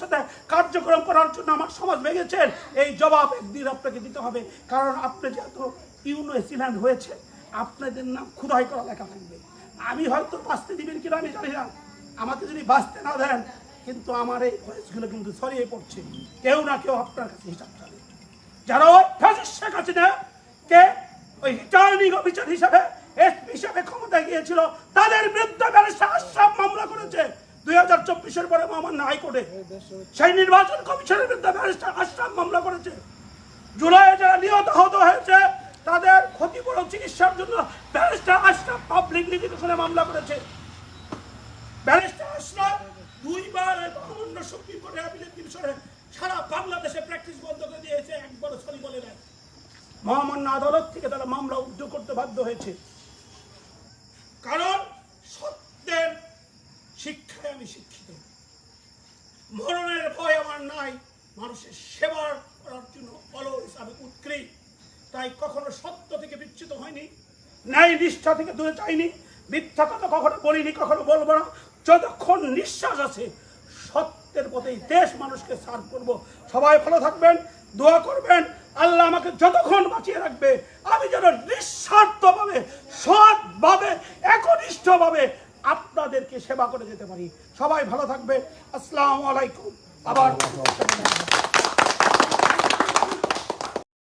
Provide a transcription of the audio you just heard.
সাথে কার্যক্রম করার জন্য আমার সমাজ ভেঙেছেন। এই জবাব একদিন আপনাকে দিতে হবে। কারণ আপনি যেহেতু ইউনো এসিল্যান্ড হয়েছে, আপনাদের নাম খুদাই করা লেখা থাকবে। আমি হয়তো বাঁচতে দিবেন কিনা আমি জানি না। আমাকে যদি বাঁচতে না দেন, কিন্তু আমার এই ভয়েসগুলো কিন্তু ছড়িয়ে পড়ছে। কেউ না কেউ আপনার কাছে হিসাব চাবে। যারা ওই ফ্যাসিস্ট শেখ হাসিনা কে ওই রিটার্নিং অফিসার হিসাবে এসপি হিসাবে ক্ষমতায় গিয়েছিল, তাদের বিরুদ্ধে ব্যারিস্টার আশরাফ মামলা করেছে দুই হাজার চব্বিশের পরে মহামান্য হাইকোর্টে সেই নির্বাচন কমিশনের বিরুদ্ধে ব্যারিস্টার আশরাফ মামলা করেছে। জুলাইয়ে যারা নিহত, আহত হয়েছে, তাদের ক্ষতিপূরণ, চিকিৎসার জন্য ব্যারিস্টার আশরাফ পাবলিক লিটিগেশনে মামলা করেছে। ব্যারিস্টার আশরাফ দুইবার মহামান্য সুপ্রিম কোর্টে অ্যাপিলেট ডিভিশনে সারা বাংলাদেশে প্র্যাকটিস বন্ধ করে দিয়েছে, একবারও সরি বলে নাই। মহামান্য আদালত থেকে তারা মামলা উদ্যোগ করতে বাধ্য হয়েছে কারণ সত্যের শিক্ষায় আমি শিক্ষিত। মরণের ভয় আমার নাই। মানুষের সেবা করার জন্য অলওয়েজ আমি উৎক্রী তাই কখনো সত্য থেকে বিচ্যুত হয়নি। ন্যায় নিষ্ঠা থেকে দূরে যাইনি। মিথ্যা কথা কখনো বলিনি, কখনো বলব না। যতক্ষণ নিঃশ্বাস আছে, সত্যের পথেই দেশ মানুষকে সার্ভ করব। সবাই ভালো থাকবেন, দোয়া করবেন। আল্লাহ আমাকে যতক্ষণ বাঁচিয়ে রাখবে, আমি যেন নিঃস্বার্থভাবে আপনাদেরকে সেবা করে যেতে পারি। সবাই ভালো থাকবে আসসালামু আলাইকুম। আবার